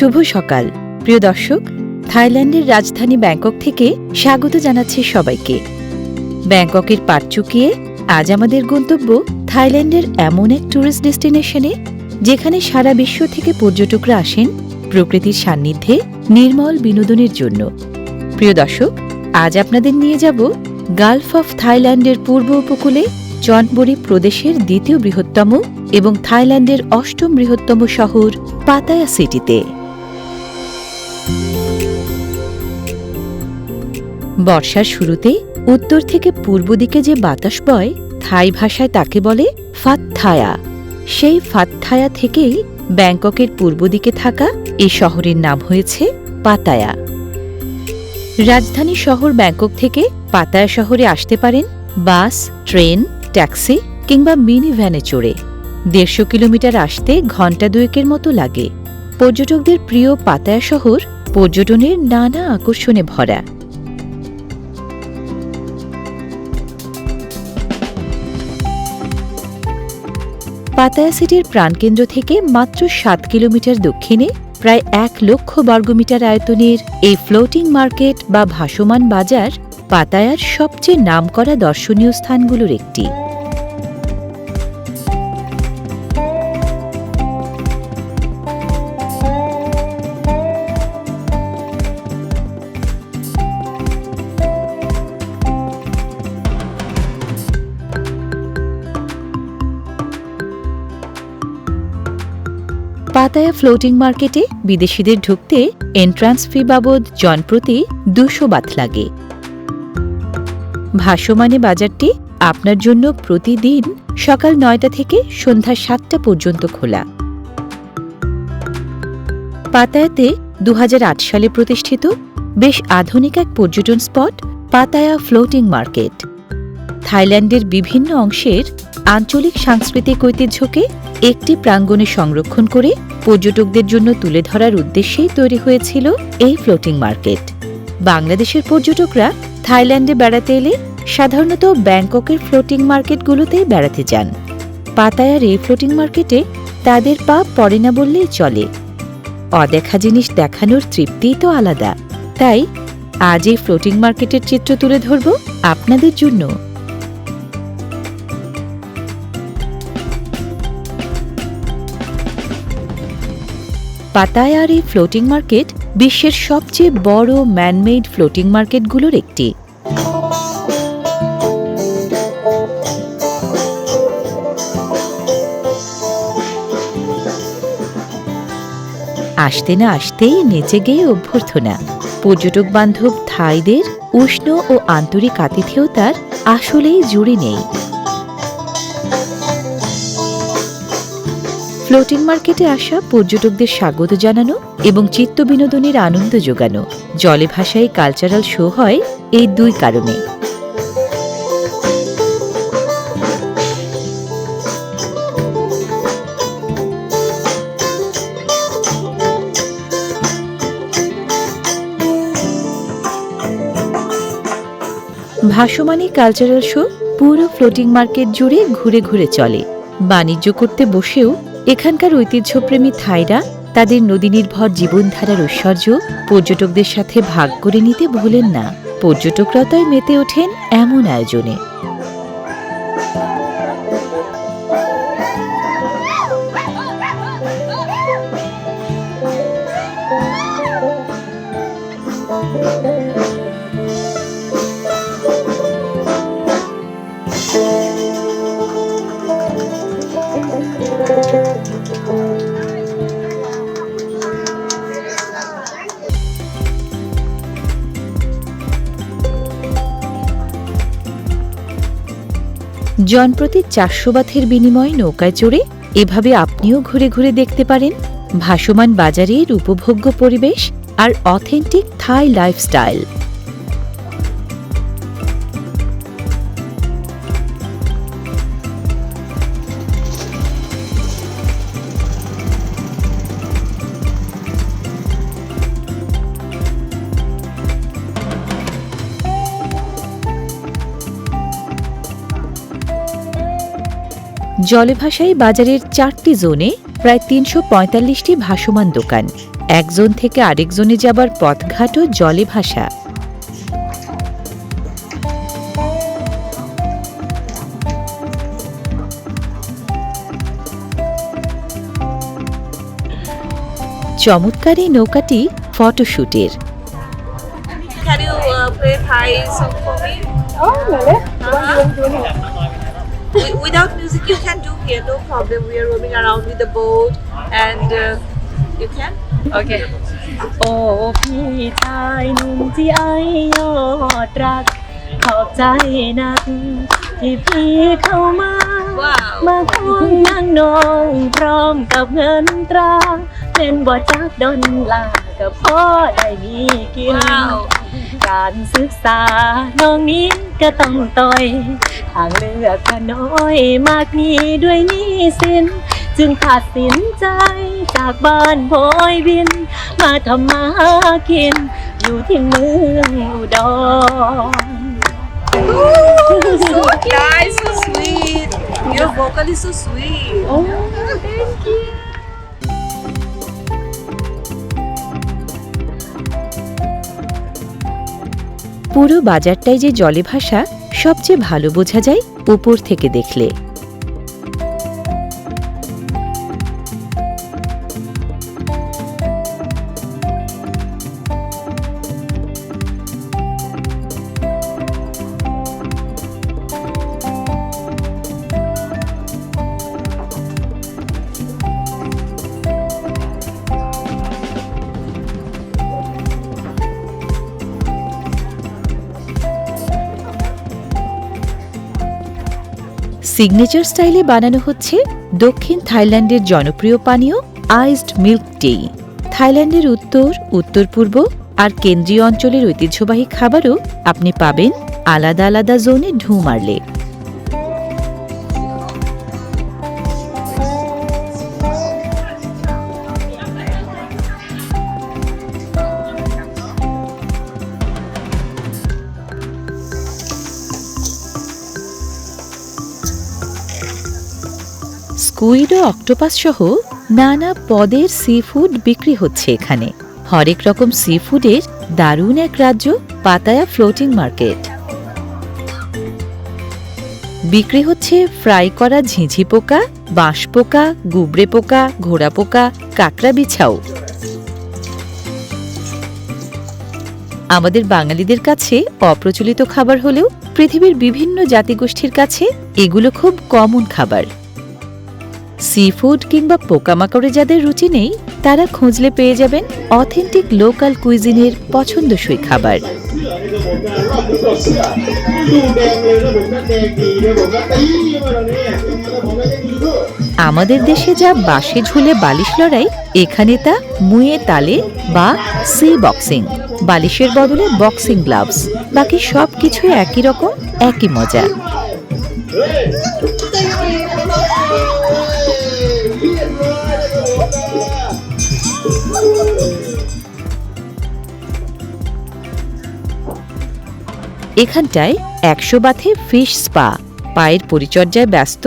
শুভ সকাল। প্রিয় দর্শক, থাইল্যান্ডের রাজধানী ব্যাংকক থেকে স্বাগত জানাচ্ছি সবাইকে। ব্যাংককের পাট চুকিয়ে আজ আমাদের গন্তব্য থাইল্যান্ডের এমন এক ট্যুরিস্ট ডেস্টিনেশনে যেখানে সারা বিশ্ব থেকে পর্যটকরা আসেন প্রকৃতির সান্নিধ্যে নির্মল বিনোদনের জন্য। প্রিয় দর্শক, আজ আপনাদের নিয়ে যাব গালফ অফ থাইল্যান্ডের পূর্ব উপকূলে চনবরি প্রদেশের দ্বিতীয় বৃহত্তম এবং থাইল্যান্ডের অষ্টম বৃহত্তম শহর পাতায়া সিটিতে। বর্ষার শুরুতে উত্তর থেকে পূর্ব দিকে যে বাতাস বয়, থাই ভাষায় তাকে বলে ফাতথায়া। সেই ফাতথায়া থেকেই ব্যাংককের পূর্ব দিকে থাকা এই শহরের নাম হয়েছে পাতায়া। রাজধানী শহর ব্যাংকক থেকে পাতায়া শহরে আসতে পারেন বাস, ট্রেন, ট্যাক্সি কিংবা মিনি ভ্যানে চড়ে। দেড়শো কিলোমিটার আসতে ঘণ্টা দুয়েকের মতো লাগে। পর্যটকদের প্রিয় পাতায়া শহর পর্যটনের নানা আকর্ষণে ভরা। পাতায়া সিটির প্রাণকেন্দ্র থেকে মাত্র সাত কিলোমিটার দক্ষিণে প্রায় এক লক্ষ বর্গমিটার আয়তনের এই ফ্লোটিং মার্কেট বা ভাসমান বাজার পাতায়ার সবচেয়ে নামকরা দর্শনীয় স্থানগুলোর একটি। পাতায়া ফ্লোটিং মার্কেটে বিদেশিদের ঢুকতে এন্ট্রান্স ফি বাবদ জনপ্রতি দুশো বাত লাগে। ভাসমানে বাজারটি আপনার জন্য প্রতিদিন সকাল নয়টা থেকে সন্ধ্যা সাতটা পর্যন্ত খোলা। পাতায়াতে দু হাজার আট সালে প্রতিষ্ঠিত বেশ আধুনিক এক পর্যটন স্পট পাতায়া ফ্লোটিং মার্কেট থাইল্যান্ডের বিভিন্ন অংশের আঞ্চলিক সাংস্কৃতিক ঐতিহ্যকে একটি প্রাঙ্গণে সংরক্ষণ করে পর্যটকদের জন্য তুলে ধরার উদ্দেশ্যেই তৈরি হয়েছিল এই ফ্লোটিং মার্কেট বাংলাদেশের পর্যটকরা থাইল্যান্ডে বেড়াতে এলে সাধারণত ব্যাংককের ফ্লোটিং মার্কেটগুলোতেই বেড়াতে যান। পাতায়ার এই ফ্লোটিং মার্কেটে তাদের পা পড়ে না বললেই চলে। অদেখা জিনিস দেখানোর তৃপ্তিই তো আলাদা। তাই আজ এই ফ্লোটিং মার্কেটের চিত্র তুলে ধরব আপনাদের জন্য। পাতায়ার ফ্লোটিং মার্কেট বিশ্বের সবচেয়ে বড় ম্যানমেড ফ্লোটিং মার্কেটগুলোর একটি। আসতে না আসতেই নেচে গিয়ে অভ্যর্থনা। পর্যটক বান্ধব থাইদের উষ্ণ ও আন্তরিক আতিথেয়তার আসলেই জুড়ি নেই। ফ্লোটিং মার্কেটে আসা পর্যটকদের স্বাগত জানানো এবং চিত্ত বিনোদনের আনন্দ যোগানো। জলে ভাষায় কালচারাল শো হয় এই দুই কারণে। ভাসমানী কালচারাল শো পুরো ফ্লোটিং মার্কেট জুড়ে ঘুরে ঘুরে চলে। বাণিজ্য করতে বসেও এখানকার ঐতিহ্যপ্রেমী থাইরা তাদের নদী নির্ভর জীবনধারার ঐশ্বর্য পর্যটকদের সাথে ভাগ করে নিতে ভুলেন না। পর্যটকরা তাই মেতে ওঠেন এমন আয়োজনে। জনপ্রতি চারশো বাথের বিনিময়ে নৌকায় চড়ে এভাবে আপনিও ঘুরে ঘুরে দেখতে পারেন ভাসমান বাজারের উপভোগ্য পরিবেশ আর অথেন্টিক থাই লাইফস্টাইল। জলে ভাসাই বাজারের চারটি জোনে প্রায় তিনশো পঁয়তাল্লিশটি ভাসমান দোকান। একজন থেকে আরেকজনে যাবার পথঘাটও জলে ভাসা চমৎকার এই নৌকাটি ফটোশুটের। Music, you can do here, no problem. We are roaming around with the boat, and uh, you can. Okay. โอ้พี่ชายหนุ่มที่ไอยอดรัก ขอบใจนัก ที่พี่เข้ามา Wow. มาห้องนางนองพร้อมกับเงินตรา เป็นบ่จักดอนลากับพ่อได้มีกิน Wow. การศึกษา น้องนี้ก็ต้องต่อย ทางเลือกก็น้อยมากมีด้วยหนี้สิน จึงตัดสินใจจากบ้านโพยบิน มาทำมาหากิน อยู่ที่เมืองอุดร So nice, so sweet. Your vocal is so sweet. Oh, thank you. পুরো বাজারটাই যে জলে ভাসা সবচেয়ে ভালো বোঝা যায় উপর থেকে দেখলে। সিগনেচার স্টাইলে বানানো হচ্ছে দক্ষিণ থাইল্যান্ডের জনপ্রিয় পানীয় আইসড মিল্ক টি। থাইল্যান্ডের উত্তর উত্তর পূর্ব আর কেন্দ্রীয় অঞ্চলের ঐতিহ্যবাহী খাবারও আপনি পাবেন আলাদা আলাদা জোনে ঢু মারলে। অক্টোপাস সহ নানা পদের সি ফুড বিক্রি হচ্ছে এখানে। হরেক রকম সি ফুডের দারুণ এক রাজ্য, পাতায়া ফ্লোটিং মার্কেট বিক্রি হচ্ছে ফ্রাই করা ঝিঝি পোকা, বাঁশ পোকা গুবরে পোকা, ঘোড়া পোকা, কাকড়া বিছাও। আমাদের বাঙালিদের কাছে অপ্রচলিত খাবার হলেও পৃথিবীর বিভিন্ন জাতিগোষ্ঠীর কাছে এগুলো খুব কমন খাবার। সিফুড কিংবা পোকামাকড়ে যাদের রুচি নেই, তারা খুঁজলে পেয়ে যাবেন অথেন্টিক লোকাল কুইজিনের পছন্দসই খাবার। আমাদের দেশে যা বাসে ঝুলে বালিশ লড়াই, এখানে তা মুয়ে তালে বা সি বক্সিং। বালিশের বদলে বক্সিং গ্লাভস। বাকি সব কিছু একই রকম, একই মজা। এখানটায় একশো বাথে ফিশ স্পা পায়ের পরিচর্যায় ব্যস্ত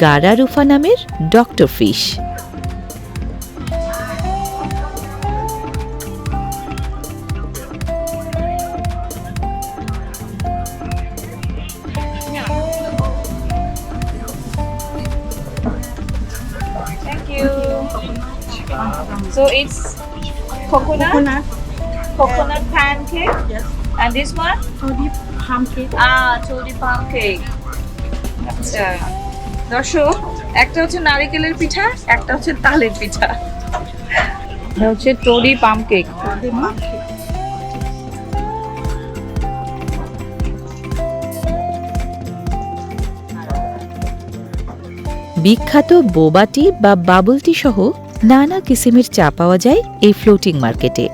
গারা রুফা নামের doctor fish So it's coconut, Coconut. coconut pancake. Yes. And this one? Toddy palm cake. Ah, chori palm cake. আচ্ছা দর্শক একটা হচ্ছে নারিকেলের পিঠা একটা হচ্ছে তালের পিঠা এটা হচ্ছে টোরি পাম কেক বিখ্যাত বোবাটি বা বাবল টি সহ নানা কিসিমের চা পাওয়া যায় এই ফ্লোটিং মার্কেটে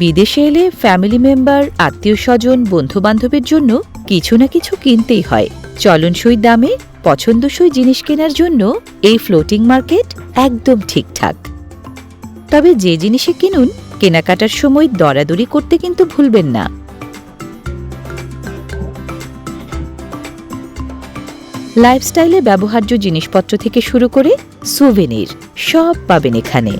বিদেশে এলে ফ্যামিলি মেম্বার আত্মীয় স্বজন বন্ধু বান্ধবের জন্য কিছু না কিছু কিনতেই হয়। চলনসই দামে পছন্দসই জিনিস কেনার জন্য এই ফ্লোটিং মার্কেট একদম ঠিকঠাক। তবে যে জিনিসে কিনুন, কেনাকাটার সময় দরাদরি করতে কিন্তু ভুলবেন না। লাইফস্টাইলে ব্যবহার্য জিনিসপত্র থেকে শুরু করে সুভেনির সব পাবেন এখানে।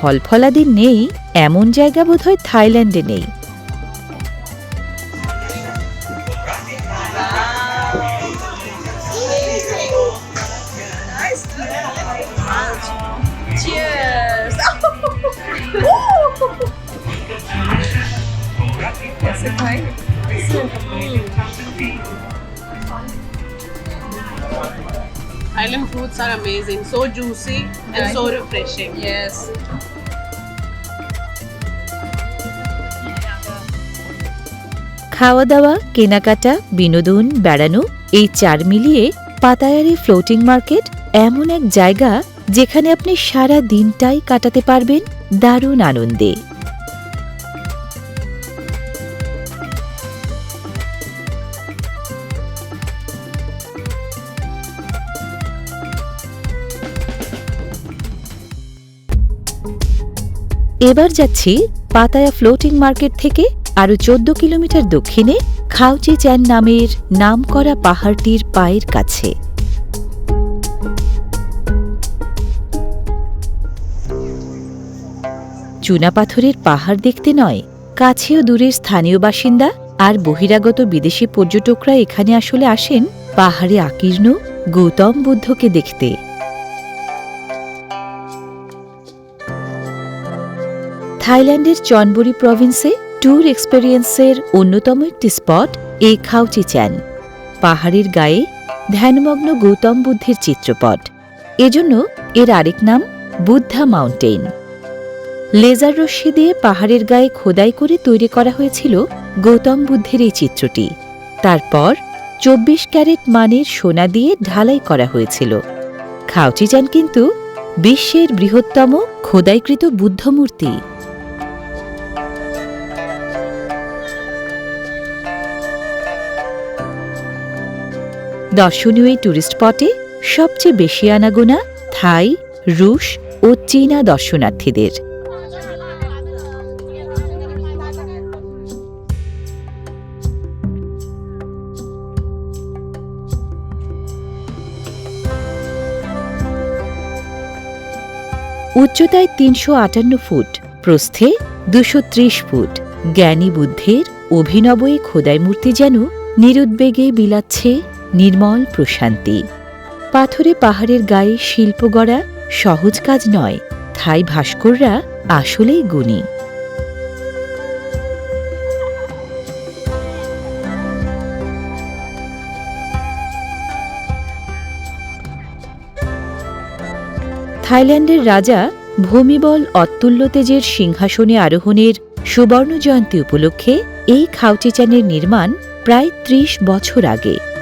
ফলফলাদি নেই এমন জায়গা বোধহয় থাইল্যান্ডে নেই Island fruits are amazing, so juicy and so refreshing. Yes. খাওয়া দাওয়া কেনাকাটা, বিনোদন, বেড়ানো, এই চার মিলিয়ে পাতায়ারি ফ্লোটিং মার্কেট এমন এক জায়গা যেখানে আপনি সারা দিনটাই কাটাতে পারবেন দারুণ আনন্দে। এবার যাচ্ছি পাতায়া ফ্লোটিং মার্কেট থেকে আরও চোদ্দ কিলোমিটার দক্ষিণে খাউচি চ্যান নামের নামকরা পাহাড়টির পায়ের কাছে। চুনাপাথরের পাহাড় দেখতে নয়, কাছেও দূরের স্থানীয় বাসিন্দা আর বহিরাগত বিদেশি পর্যটকরা এখানে আসলে আসেন পাহাড়ে আকীর্ণ গৌতম বুদ্ধকে দেখতে। থাইল্যান্ডের চনবুরি প্রভিন্সে ট্যুর এক্সপেরিয়েন্সের অন্যতম একটি স্পট এই খাউচি চ্যান, পাহাড়ের গায়ে ধ্যানমগ্ন গৌতম বুদ্ধের চিত্রপট। এজন্য এর আরেক নাম বুদ্ধা মাউন্টেন লেজার রশ্মি দিয়ে পাহাড়ের গায়ে খোদাই করে তৈরি করা হয়েছিল গৌতম বুদ্ধের এই চিত্রটি। তারপর চব্বিশ ক্যারেট মানের সোনা দিয়ে ঢালাই করা হয়েছিল। খাউচিচান কিন্তু বিশ্বের বৃহত্তম খোদাইকৃত বুদ্ধমূর্তি। দর্শনীয় এই ট্যুরিস্ট স্পটে সবচেয়ে বেশি আনাগোনা থাই, রুশ ও চীনা দর্শনার্থীদের। উচ্চতায় তিনশো আটান্ন ফুট, প্রস্থে দুশো ফুট। জ্ঞানী বুদ্ধের অভিনব এই খোদাই মূর্তি যেন নিরুদ্বেগে বিলাচ্ছে নির্মল প্রশান্তি। পাথরে পাহাড়ের গায়ে শিল্প গড়া সহজ কাজ নয়, থাই ভাস্কররা আসলেই গুণী। থাইল্যান্ডের রাজা ভূমিবল অতুল্য তেজের সিংহাসনে আরোহণের সুবর্ণ জয়ন্তী উপলক্ষে এই খাউচিচানের নির্মাণ প্রায় ত্রিশ বছর আগে।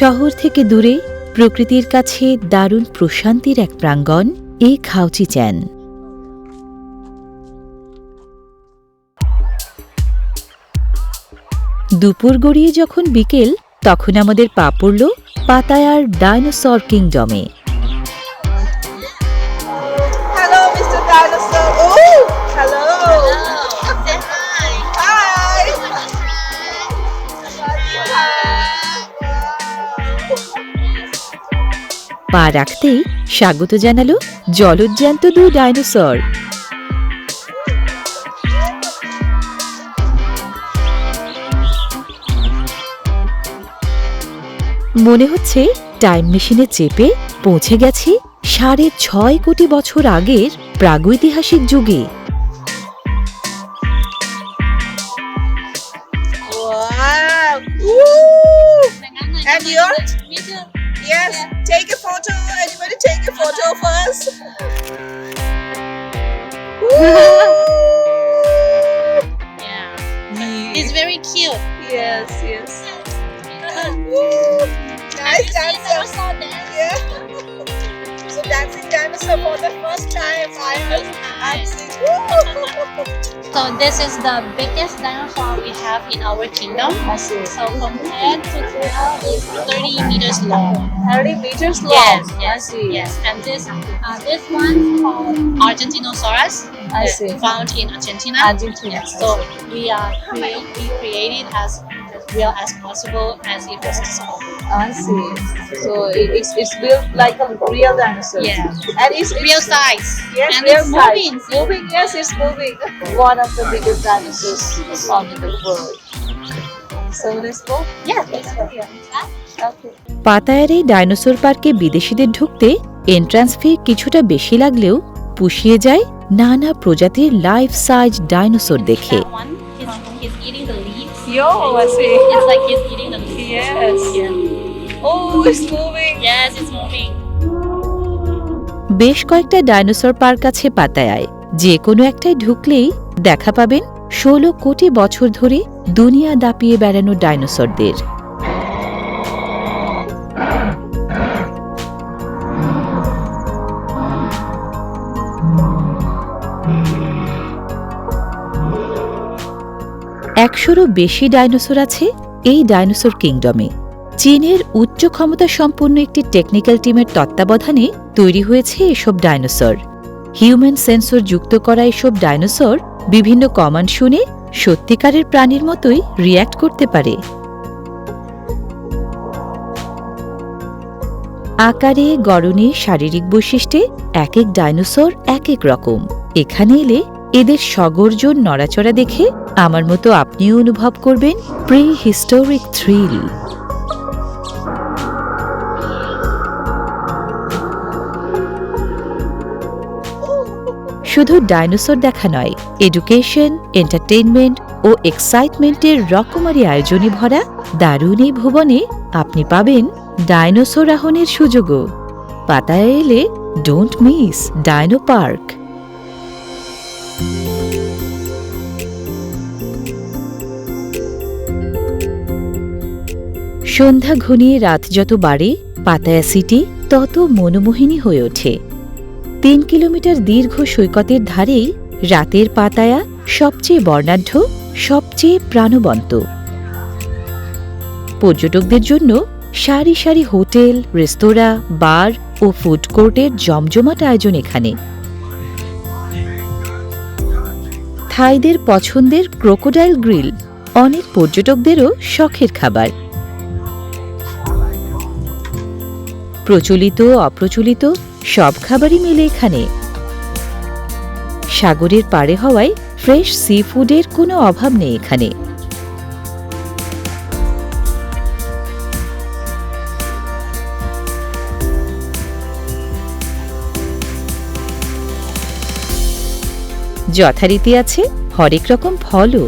শহর থেকে দূরে প্রকৃতির কাছে দারুণ প্রশান্তির এক প্রাঙ্গণ, এ খাউচি চ্যান। দুপুর গড়িয়ে যখন বিকেল, তখন আমাদের পা পড়ল পাতায়ার ডাইনোসর কিংডমে। পা রাখতেই স্বাগত জানালো জলজ্যান্ত দুই ডাইনোসর মনে হচ্ছে টাইম মেশিনে চেপে পৌঁছে গেছি সাড়ে ছয় কোটি বছর আগের প্রাগৈতিহাসিক যুগে. And yours? Yes, take a photo. Anybody take a photo of us? yeah. He's very cute. Yes, yes. Woo. Nice dancer. Yeah. So dancing, dinosaur for the first time. I was. So this is the biggest dinosaur we have in our kingdom. So compared to Korea, it's 30 meters long. 30 meters long. Yes, I yes, see. yes. And this, uh, this one's called Argentinosaurus, I uh, see. found in Argentina. Argentina. Yes, so we are create, we created as real as possible as it was discovered. I see. So it- it's it's built like a real dinosaur. Yeah. And it's Real size. Yes, and real it's size. moving. Moving, yes, it's moving. One of the biggest dinosaurs found in the world. So let's go. Yeah, let's go. Okay. পাতায়ার এই dinosaur পার্কে বিদেশিদের ঢুকতে entrance fee কিছুটা বেশি লাগলেও পুষিয়ে যায় নানা প্রজাতির লাইফ সাইজ ডাইনোসর দেখে Yo, I see. It's like he's eating the leaves. Yes. Yeah. Oh, it's moving. Yes, it's moving. বেশ কয়েকটা ডাইনোসর পার্ক আছে পাতায় যে কোনো একটায় ঢুকলেই দেখা পাবেন ষোলো কোটি বছর ধরে দুনিয়া দাপিয়ে বেড়ানো ডাইনোসরদের একশোরও বেশি ডাইনোসর আছে এই ডাইনোসর কিংডমে। চীনের উচ্চ ক্ষমতা সম্পন্ন একটি টেকনিক্যাল টিমের তত্ত্বাবধানে তৈরি হয়েছে এসব ডাইনোসর। হিউম্যান সেন্সর যুক্ত করা এসব ডাইনোসর বিভিন্ন কমান্ড শুনে সত্যিকারের প্রাণীর মতোই রিয়্যাক্ট করতে পারে। আকারে, গড়নে, শারীরিক বৈশিষ্ট্যে এক এক ডাইনোসর এক এক রকম। এখানে এলে এদের সগর্জন নড়াচড়া দেখে আমার মতো আপনিও অনুভব করবেন প্রি হিস্টোরিক থ্রিল শুধু ডাইনোসর দেখা নয় এডুকেশন এন্টারটেইনমেন্ট ও এক্সাইটমেন্টের রকমারি আয়োজনে ভরা দারুণ এই ভুবনে আপনি পাবেন ডাইনোসর আহনের সুযোগও। পাতায় এলে ডোন্ট মিস ডাইনো পার্ক সন্ধ্যা ঘনিয়ে রাত যত বাড়ে, পাতায়া সিটি তত মনোমোহিনী হয়ে ওঠে। তিন কিলোমিটার দীর্ঘ সৈকতের ধারেই রাতের পাতায়া সবচেয়ে বর্ণাঢ্য, সবচেয়ে প্রাণবন্ত। পর্যটকদের জন্য সারি সারি হোটেল, রেস্তোরাঁ, বার ও ফুড কোর্টের জমজমাট আয়োজন এখানে। থাইদের পছন্দের ক্রোকোডাইল গ্রিল অনেক পর্যটকদেরও শখের খাবার। প্রচলিত, অপ্রচলিত, সব খাবারই মেলে এখানে। সাগরের পাড়ে হওয়ায় ফ্রেশ সি ফুডের কোনো অভাব নেই এখানে। যথারীতি আছে হরেক রকম ফলও।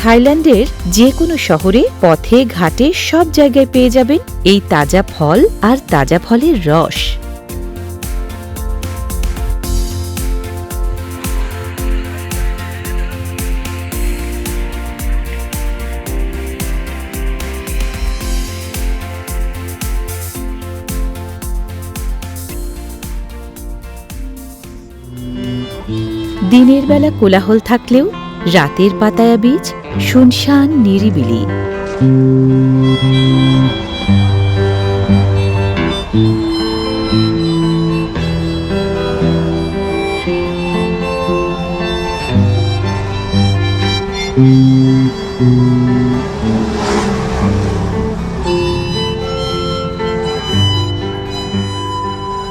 থাইল্যান্ডের যে কোনো শহরে, পথে, ঘাটে সব জায়গায় পেয়ে যাবেন এই তাজা ফল আর তাজা ফলের রস। দিনের বেলা কোলাহল থাকলেও রাতের পাতায়া বীজ শুনশান নিরিবিলি।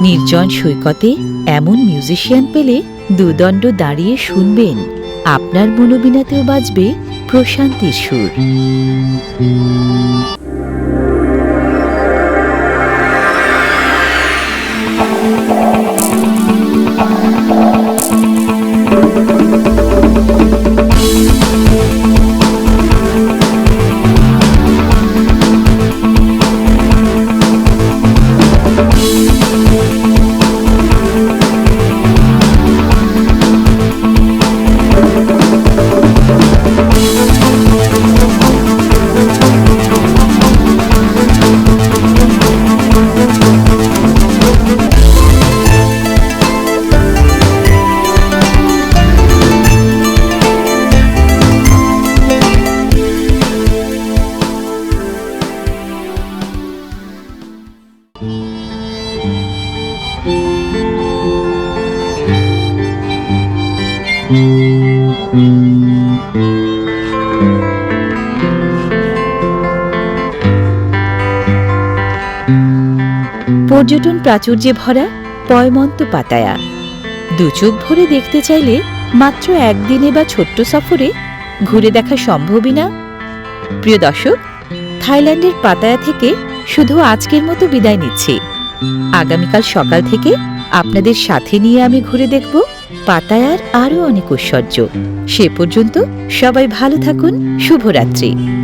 নির্জন সৈকতে এমন মিউজিশিয়ান পেলে দুদণ্ড দাঁড়িয়ে শুনবেন। আপনার মনোবিনাতেও বাজবে প্রশান্তির সুর। পর্যটন প্রাচুর্যে ভরা পয়মন্ত পাতায়া। দু চোখ ভরে দেখতে চাইলে মাত্র একদিনে বা ছোট্ট সফরে ঘুরে দেখা সম্ভবই না। প্রিয় দর্শক, থাইল্যান্ডের পাতায়া থেকে শুধু আজকের মতো বিদায় নিচ্ছি। আগামীকাল সকাল থেকে আপনাদের সাথে নিয়ে আমি ঘুরে দেখব পাতায়ার আরও অনেক ঐশ্বর্য। সে পর্যন্ত সবাই ভালো থাকুন, শুভরাত্রি।